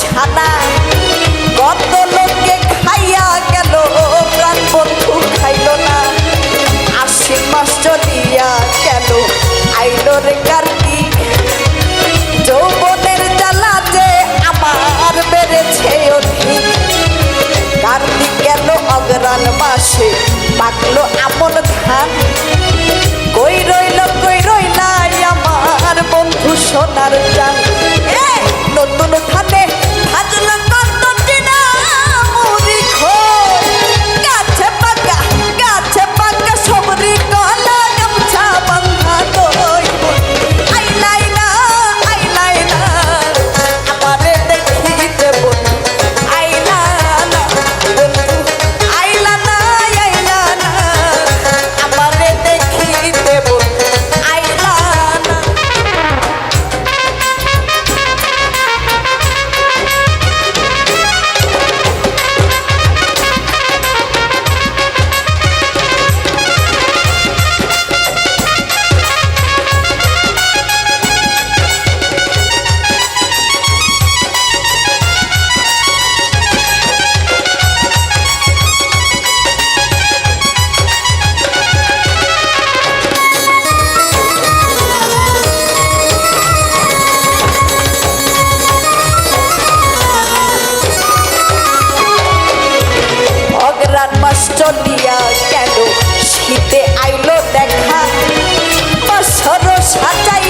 ছানা কত লোকে খাইয়া গেল, প্রাণ বন্ধু খাইল না। আশি মাস চলিয়া গেল, আইলো রে কার্তিক। যৌবনের জ্বালা যে আমার বেড়েছে অধিক। কার্তিক গেল অগ্রাণ মাসে পাকলো আমন ধান। অগ্রাণ মাস চলিয়া কেন? শীতে আইলো দেখা বছর সাজাইয়া